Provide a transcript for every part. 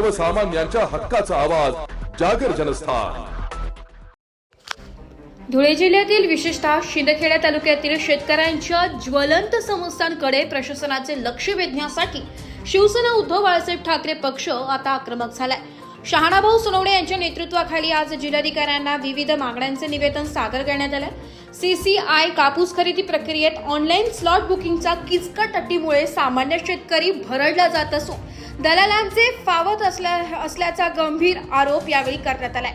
सर्वसामान्यांच्या हक्काचा आवाज जागर जनस्थान. धुळे जिल्ह्यातील विशेषतः शिंदखेडा तालुक्यातील शेतकऱ्यांच्या ज्वलंत समस्यांकडे प्रशासनाचे लक्ष वेधण्यासाठी शिवसेना उद्धव बाळासाहेब ठाकरे पक्ष आता आक्रमक झालाय. शहाणाभाऊ सोनवणे यांच्या नेतृत्वाखाली आज जिल्हाधिकाऱ्यांना विविध मागण्यांचे निवेदन सादर करण्यात आलं सीसीआय कापूस खरेदी प्रक्रियेत ऑनलाईन स्लॉट बुकिंगचा किचकट अटीमुळे सामान्य शेतकरी भरडला जात असून दलालांचे फावत असल्या असल्याचा गंभीर आरोप यावेळी करण्यात आलाय.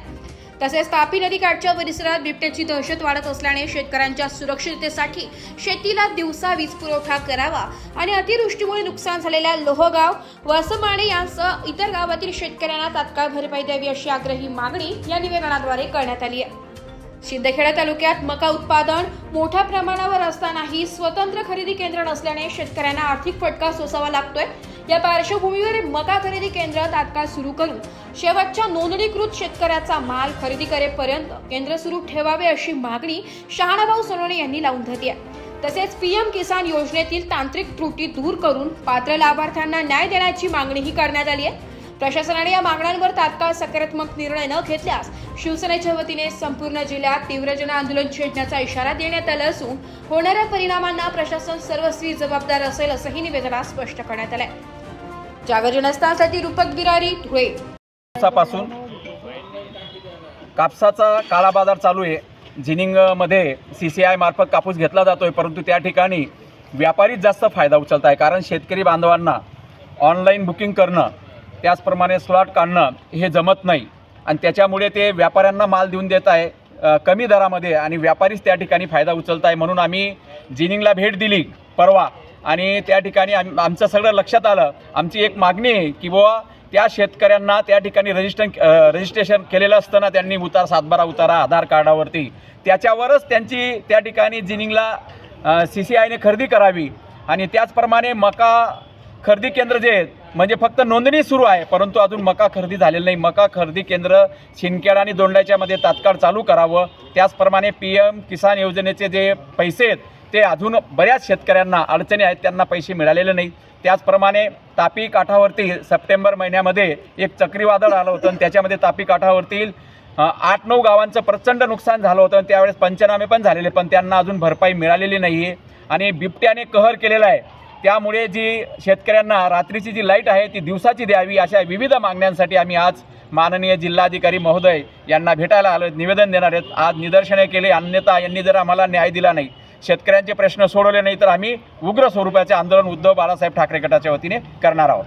तसेच तापी नदीकाठच्या परिसरात बिबट्याची दहशत वाढत असल्याने शेतकऱ्यांच्या सुरक्षिततेसाठी शेतीला दिवसा वीज पुरवठा करावा आणि अतिवृष्टीमुळे नुकसान झालेल्या लोहगाव वसमाणे यांसह इतर गावातील शेतकऱ्यांना तात्काळ भरपाई द्यावी अशी आग्रही मागणी या निवेदनाद्वारे करण्यात आली आहे. शिंदखेडा तालुक्यात मका उत्पादन मोठ्या प्रमाणावर असतानाही स्वतंत्र खरेदी केंद्र नसल्याने शेतकऱ्यांना आर्थिक फटका सोसावा लागतोय. या पार्श्वभूमीवर मका खरेदी केंद्र तात्काळ सुरू करून शेवटच्या नोंदणीकृत शेतकऱ्याचा माल खरेदी करेपर्यंत केंद्र सुरू ठेवावे अशी मागणी शहाणाभाऊ सोनवणे यांनी लावून धरली आहे. तसेच पीएम किसान योजनेतील तांत्रिक त्रुटी दूर करून पात्र लाभार्थ्यांना न्याय देण्याची मागणीही करण्यात आली आहे. प्रशासनाने या मागण्यांवर तात्काळ सकारात्मक निर्णय न घेतल्यास शिवसेनेच्या वतीने संपूर्ण जिल्ह्यात तीव्र जन आंदोलन छेडण्याचा इशारा देण्यात आला असून होणाऱ्या परिणामांना प्रशासन सर्वस्वी जबाबदार असेल असंही निवेदनात स्पष्ट करण्यात आलं आहे जनस्थानसाठी रूपक बिरारी धुळे. दिवसापासून कापसाचा काळा बाजार चालू आहे. जिनिंगमध्ये सी सी आय मार्फत कापूस घेतला जातो आहे परंतु त्या ठिकाणी व्यापारीच जास्त फायदा उचलत आहे कारण शेतकरी बांधवांना ऑनलाईन बुकिंग करणं त्याचप्रमाणे स्लॉट काढणं हे जमत नाही. आणि त्याच्यामुळे ते व्यापाऱ्यांना माल देऊन देत आहे. कमी दरामध्ये आणि व्यापारीच त्या ठिकाणी फायदा उचलत आहे म्हणून आम्ही जिनिंगला भेट दिली परवा. आणि त्या ठिकाणी आम आमचं सगळं लक्षात आलं. आमची एक मागणी आहे की बुवा त्या शेतकऱ्यांना त्या ठिकाणी रजिस्टर रजिस्ट्रेशन केलेलं असताना त्यांनी उतार सातबारा उतारा आधार कार्डावरती. त्याच्यावरच त्यांची त्या ठिकाणी जिनिंगला सी सी आयने खरेदी करावी. आणि त्याचप्रमाणे मका खरेदी केंद्र जे आहेत म्हणजे फक्त नोंदणी सुरू आहे परंतु अजून मका खरेदी झालेलं नाही. मका खरेदी केंद्र शिंदखेड आणि दोंडाच्यामध्ये तात्काळ चालू करावं. त्याचप्रमाणे पी एम किसान योजनेचे जे पैसे आहेत ते अजून बऱ्याच शेतकऱ्यांना अडचणी आहेत त्यांना पैसे मिळालेले नाही. त्याचप्रमाणे तापी काठावरती सप्टेंबर महिन्यामध्ये एक चक्रीवादळ आलं होतं आणि त्याच्यामध्ये तापी काठावरतील आठ नऊ गावांचं प्रचंड नुकसान झालं होतं आणि त्यावेळेस पंचनामे पण झालेले पण त्यांना अजून भरपाई मिळालेली नाही आहे आणि बिबट्याने कहर केलेला आहे. त्यामुळे जी शेतकऱ्यांना रात्रीची जी लाइट आहे ती दिवसाची द्यावी अशा विविध मागण्यांसाठी आम्ही आज माननीय जिल्हाधिकारी महोदय यांना भेटायला आलो निवेदन देणार आहेत. आज निदर्शने केले अन्यथा यांनी जर आम्हाला न्याय दिला नाही. शेतकऱ्यांचे प्रश्न सोडवले नाही तर आम्ही उग्र स्वरूपाचे आंदोलन उद्धव बाळासाहेब ठाकरे गटाच्या वतीने करणार आहोत.